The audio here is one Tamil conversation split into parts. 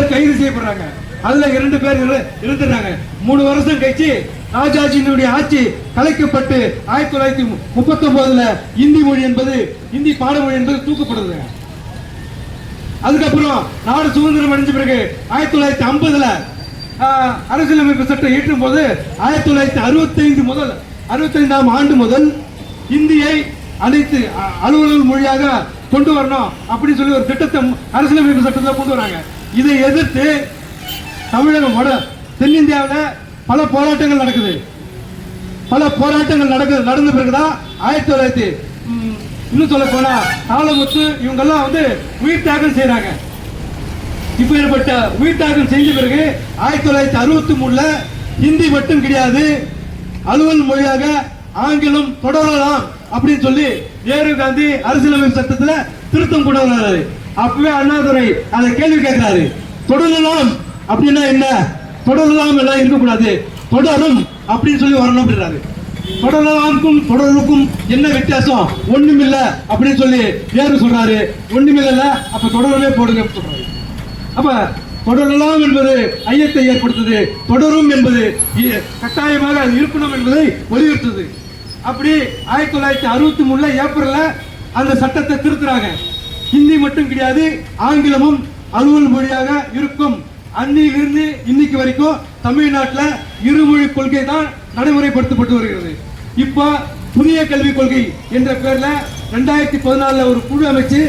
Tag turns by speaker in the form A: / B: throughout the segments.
A: பேர் கைது செய்யப்படுறாங்க. அதுல இரண்டு பேர் இரு- மூணு வருஷம் கழிச்சு ராஜாஜியினுடைய ஆட்சி கலைக்கப்பட்டு ஆயிரத்தி தொள்ளாயிரத்தி முப்பத்தி ஒன்பதுல இந்தி மொழி என்பது இந்தி பாடமொழி என்பது தூக்கப்படுது. அதுக்கப்புறம் நாடு சுதந்திரம் அடைஞ்ச பிறகு ஆயிரத்தி தொள்ளாயிரத்தி ஐம்பதுல அரசியலமைப்பு சட்டம் இயற்றும் போது ஆயிரத்தி தொள்ளாயிரத்தி அறுபத்தைந்து முதல் அறுபத்தைந்தாம் ஆண்டு முதல் இந்தியை அனைத்து அலுவலக மொழியாக கொண்டு வரணும் அப்படின்னு சொல்லி ஒரு திட்டத்தை அரசியலமைப்பு சட்டத்தில் கொண்டு வராங்க. இதை எதிர்த்து தமிழகம் வட தென்னிந்தியாவில் பல போராட்டங்கள் நடக்குது. பல போராட்டங்கள் நடக்குது நடந்த பிறகுதான் ஆயிரத்தி தொள்ளாயிரத்தி இன்னும் சொல்ல போனா காலமுத்து இவங்கெல்லாம் வந்து உயிர் தியாகம் செய்யறாங்க இப்ப ஏற்பட்ட உயிர் தியாகம் செஞ்ச பிறகு ஆயிரத்தி தொள்ளாயிரத்தி அறுபத்தி மூணுல ஹிந்தி மட்டும் கிடையாது அலுவல் மொழியாக ஆங்கிலம் தொடரலாம் அப்படின்னு சொல்லி நேரு காந்தி அரசியலமைப்பு சட்டத்தில் திருத்தம் கொண்டு வர்றாரு அப்பவே அண்ணாதுரை அதை கேள்வி கேட்கிறாரு. தொடரலாம் அப்படின்னா என்ன? தொடரலாம் எல்லாம் இருக்கக்கூடாது. தொடரும் அப்படின்னு சொல்லி வரணும் அப்படின்றாரு. தொடரலாம்க்கும் தொடருக்கும் என்ன வித்தியாசம்? ஒண்ணுமில்ல அப்படின்னு சொல்லி வேறு சொல்றாரு. ஒண்ணுமில்ல அப்ப தொடரவே போடுங்க சொல்றாரு. அப்ப தொடரலாம் என்பது ஐயத்தை ஏற்படுத்துது. தொடரும் என்பது கட்டாயமாக அது இருக்கணும் என்பதை வலியுறுத்துது. அப்படி ஆயிரத்தி தொள்ளாயிரத்தி அறுபத்தி மூணுல ஏப்ரல்ல அந்த சட்டத்தை திருத்துறாங்க. ஹிந்தி மட்டும் கிடையாது ஆங்கிலமும் அலுவல் மொழியாக இருக்கும். அன்னிலிருந்து இன்னைக்கு வரைக்கும் தமிழ்நாட்டில் இருமொழி கொள்கை தான் நடைமுறைப்படுத்தப்பட்டு வருகிறது. இப்போ புதிய கல்விக் கொள்கை என்ற பேர்ல ரெண்டாயிரத்தி பதினாலுல ஒரு குழு அமைச்சு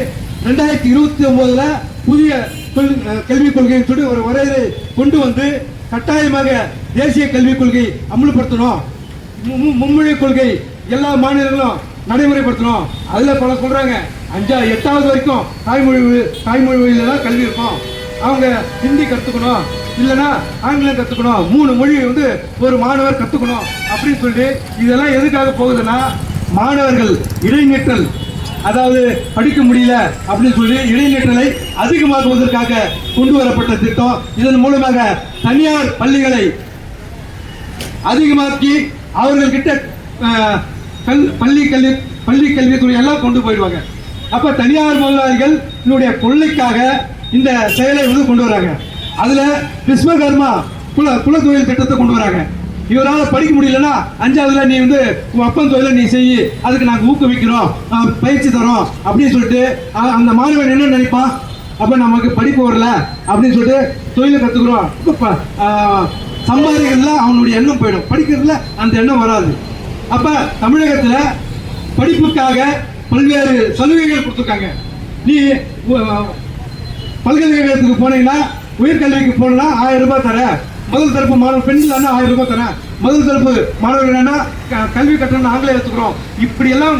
A: ரெண்டாயிரத்தி இருபத்தி ஒன்பதுல புதிய கொள்- கல்விக் கொள்கைன்னு சொல்லி ஒரு வரையறை கொண்டு வந்து கட்டாயமாக தேசிய கல்விக் கொள்கை அமல்படுத்தணும். மும்மொழி கொள்கை எல்லா மாநிலங்களும் நடைமுறைப்படுத்தணும். அதில் பல சொல்கிறாங்க அஞ்சா எட்டாவது வரைக்கும் தாய்மொழி தாய்மொழி வழியில தான் கல்வி இருக்கும். அவங்க ஹிந்தி கற்றுக்கணும் இல்லைன்னா ஆங்கிலம் கற்றுக்கணும் மூணு மொழியை வந்து ஒரு மாணவர் கற்றுக்கணும் அப்படின்னு சொல்லி இதெல்லாம் எதுக்காக போகுதுன்னா மாணவர்கள் இடைநிற்றல் அதாவது படிக்க முடியல அப்படின்னு சொல்லி இடைநிற்றலை அதிகமாக்குவதற்காக கொண்டு வரப்பட்ட திட்டம். இதன் மூலமாக தனியார் பள்ளிகளை அதிகமாக்கி அவர்கள்கிட்ட பள்ளி கல்வி பள்ளி கல்வித்துறை எல்லாம் கொண்டு போயிடுவாங்க. அப்போ தனியார் முதலாளிகள் இதனுடைய கொள்ளைக்காக இந்த செயலை வந்து கொண்டு வராங்க. அதில் விஸ்வகர்மா குல குலத்தொழில் திட்டத்தை கொண்டு வராங்க. இவரால் படிக்க முடியலன்னா அஞ்சாவதுல நீ வந்து உன் அப்பன் தொழிலை நீ செய் அதுக்கு நாங்கள் ஊக்குவிக்கிறோம் பயிற்சி தரோம் அப்படின்னு சொல்லிட்டு அந்த மாணவன் என்ன நினைப்பான்? அப்போ நமக்கு படிப்பு வரல அப்படின்னு சொல்லிட்டு தொழிலை கற்றுக்குறோம் சம்பாதிக்கிறதுல அவனுடைய எண்ணம் போயிடும். படிக்கிறதுல அந்த எண்ணம் வராது. அப்ப தமிழகத்துல படிப்புக்காக பல்வேறு சலுகைகள் கொடுத்துருக்காங்க. நீ பல்கலைக்கழகத்துக்கு போனீங்கன்னா உயர்கல்விக்கு போனா ஆயிரம் ரூபாய் தரேன் முதல் தரப்பு மாணவர் பெண்கள் ஆயிரம் ரூபாய் தரேன் முதல் தரப்பு மாணவர்கள் என்ன க- கல்வி கட்டணம் நாங்களே எடுத்துக்கிறோம். இப்படி எல்லாம்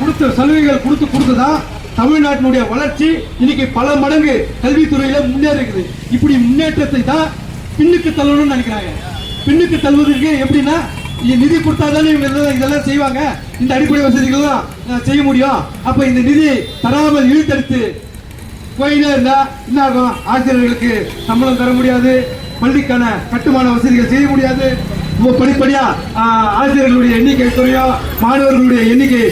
A: கொடுத்து சலுகைகள் கொடுத்து கொடுத்து தான் தமிழ்நாட்டினுடைய வளர்ச்சி இன்னைக்கு பல மடங்கு கல்வித்துறையில முன்னேறி இருக்குது இப்படி முன்னேற்றத்தை தான் பின்னுக்கு தள்ளணும்னு நினைக்கிறாங்க. பின்னுக்கு தள்ளுவதற்கு எப்படின்னா இ- நிதி கொடுத்தாதானே இவங்க இதெல்லாம் இதெல்லாம் செய்வாங்க? இந்த அடிப்படை வசதிகள்லாம் செய்ய முடியும். அப்போ இந்த நிதி தராமல் இழுத்தெடுத்து கோயிலே இருந்தால் என்ன ஆகும்? ஆசிரியர்களுக்கு சம்பளம் தர முடியாது. பள்ளிக்கான கட்டுமான வசதிகள் செய்ய முடியாது. இப்போ படிப்படியா ஆசிரியர்களுடைய எண்ணிக்கை குறையும் மாணவர்களுடைய எண்ணிக்கை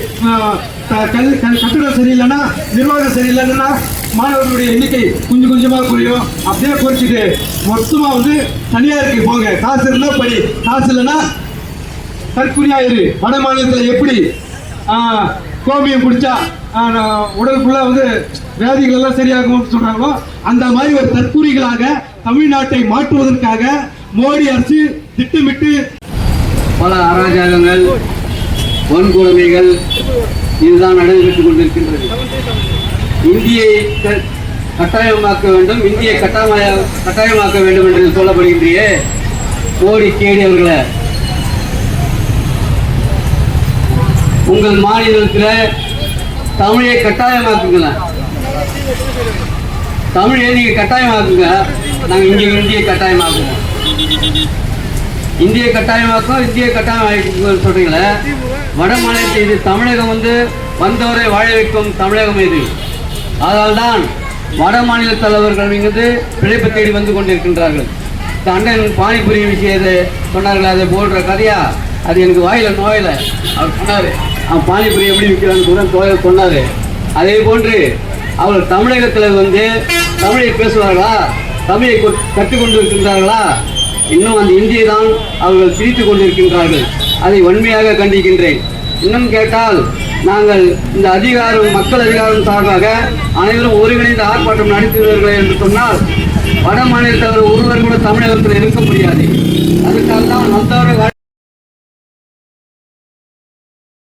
A: க- கல் க- கட்டிடம் சரியில்லைன்னா நிர்வாகம் சரியில்லைன்னா மாணவர்களுடைய எண்ணிக்கை கொஞ்சம் கொஞ்சமாக குறையும். அப்படியே குறைச்சிட்டு மொத்தமாக வந்து தனியாருக்கு போங்க. காசு இருந்தால் படி. காசு இல்லைன்னா தற்குறியாயிரு வட மாநிலத்தில் எப்படி? கோமியம் குடிச்சா உடலுக்குள்ள உடல் வந்து வியாதிகள் எல்லாம் சரியாகும் சொல்றாங்களோ அந்த மாதிரி ஒரு தற்குறிகளாக தமிழ்நாட்டை மாற்றுவதற்காக மோடி அரசு திட்டமிட்டு
B: பல அராஜகங்கள் வன்கொடுமைகள் இதுதான் நடைபெற்றுக் கொண்டிருக்கின்றது. இந்தியை கட்டாயமாக்க வேண்டும் இந்தியை கட்டாய கட்டாயமாக்க வேண்டும் என்று சொல்லப்படுகின்றியே மோடி கேடி அவர்களை. உங்கள் மாநிலத்தில் தமிழை கட்டாயமாக்குங்களேன் தமிழை நீங்கள் கட்டாயமாக்குங்க. நாங்கள் இங்கே இந்தியை கட்டாயமாக்குவோம். இந்திய கட்டாயமாக்கும் இந்திய கட்டாயமாக்கும் சொல்கிறீங்களே வட மாநிலத்தில் இது தமிழகம் வந்து வந்தவரை வாழ வைக்கும் தமிழகம் இது. அதனால்தான் வட மாநில தலைவர்கள் இங்கிருந்து பிழைப்பு தேடி வந்து கொண்டிருக்கின்றார்கள். இந்த அண்ணன் பானிபுரி விஷயத்தை சொன்னார்கள் அதை போடுற கதையா? அது எனக்கு வாயில நோயில அவர் சொன்னார் பானிபுரி எப்படி விற்கிறான்னு கூட தோழர் சொன்னார். அதே போன்று அவர் தமிழகத்தில் வந்து தமிழை பேசுவார்களா? தமிழை கற்றுக்கொண்டு இருக்கின்றார்களா இன்னும் அந்த இந்தியை தான் அவர்கள் பிரித்து கொண்டிருக்கின்றார்கள். அதை வன்மையாக கண்டிக்கின்றேன். இன்னும் கேட்டால் நாங்கள் இந்த அதிகாரம் மக்கள் அதிகாரம் சார்பாக அனைவரும் ஒருங்கிணைந்த ஆர்ப்பாட்டம் நடத்துகிறார்கள் என்று சொன்னால் வட மாநிலத்தவர் ஒருவர் கூட தமிழகத்தில் இருக்க முடியாது. அதுக்காக தான் மற்றவர்கள்